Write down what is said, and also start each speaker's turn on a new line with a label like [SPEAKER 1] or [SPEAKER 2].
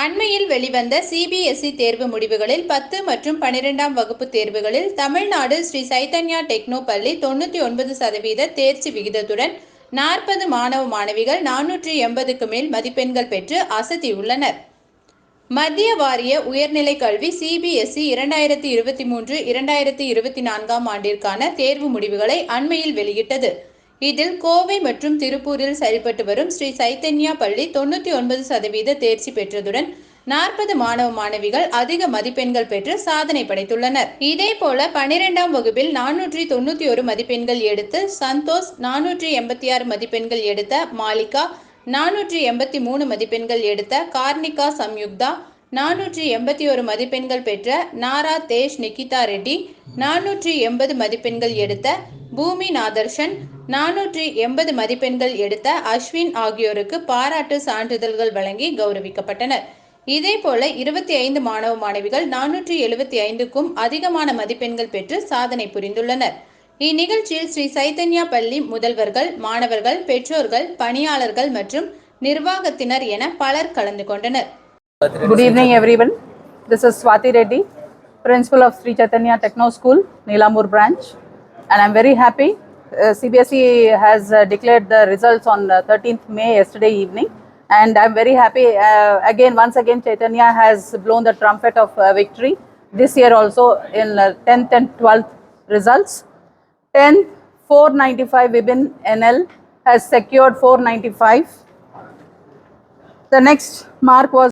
[SPEAKER 1] அண்மையில் வெளிவந்த சிபிஎஸ்இ தேர்வு முடிவுகளில் பத்து மற்றும் பனிரெண்டாம் வகுப்பு தேர்வுகளில் தமிழ்நாடு ஸ்ரீ சைதன்யா டெக்னோ பள்ளி தொண்ணூற்றி ஒன்பது சதவீத தேர்ச்சி விகிதத்துடன் நாற்பது மாணவ மாணவிகள் நானூற்றி எண்பதுக்கு மேல் மதிப்பெண்கள் பெற்று அசத்தியுள்ளனர் மத்திய வாரிய உயர்நிலை கல்வி சிபிஎஸ்இ இரண்டாயிரத்தி இருபத்தி மூன்று இரண்டாயிரத்தி இருபத்தி நான்காம் ஆண்டிற்கான தேர்வு முடிவுகளை அண்மையில் வெளியிட்டது. இதில் கோவை மற்றும் திருப்பூரில் செயல்பட்டு வரும் ஸ்ரீ சைத்தன்யா பள்ளி தொண்ணூற்றி ஒன்பது சதவீத தேர்ச்சி பெற்றதுடன் நாற்பது மாணவ மாணவிகள் அதிக மதிப்பெண்கள் பெற்று சாதனை படைத்துள்ளனர். இதேபோல பனிரெண்டாம் வகுப்பில் நானூற்றி தொண்ணூற்றி ஒரு மதிப்பெண்கள் எடுத்து சந்தோஷ் நானூற்றி எண்பத்தி ஆறு மதிப்பெண்கள் எடுத்த மாலிகா நானூற்றி எண்பத்தி மூணு மதிப்பெண்கள் எடுத்த கார்னிகா சம்யுக்தா நானூற்றி எண்பத்தி ஒரு மதிப்பெண்கள் பெற்ற நாரா தேஷ் நிகிதா ரெட்டி நானூற்றி எண்பது மதிப்பெண்கள் எடுத்த பூமி நாதர்ஷன் நானூற்றி எண்பது மதிப்பெண்கள் எடுத்த அஸ்வின் ஆகியோருக்கு பாராட்டு சான்றிதழ்கள் வழங்கி கௌரவிக்கப்பட்டனர். இதேபோல இருபத்தி ஐந்து மாணவ மாணவிகள் நானூற்றி எழுபத்தி ஐந்துக்கும் அதிகமான மதிப்பெண்கள் பெற்று சாதனை புரிந்துள்ளனர். இந்நிகழ்ச்சியில் ஸ்ரீ சைதன்யா பள்ளி முதல்வர்கள் மாணவர்கள் பெற்றோர்கள் பணியாளர்கள் மற்றும் நிர்வாகத்தினர் என பலர் கலந்து கொண்டனர்.
[SPEAKER 2] Good evening everyone this is Swathi Reddy Principal of Sri Chaitanya Techno School, Nilamur branch, and I'm very happy. Uh, CBSE has uh, declared the results on uh, 13th May yesterday evening, and I'm very happy. Uh, again, once again, Chaitanya has blown the trumpet of uh, victory this year also in uh, 10th and 12th results. 10 495 Vibin NL has secured 495. The next mark was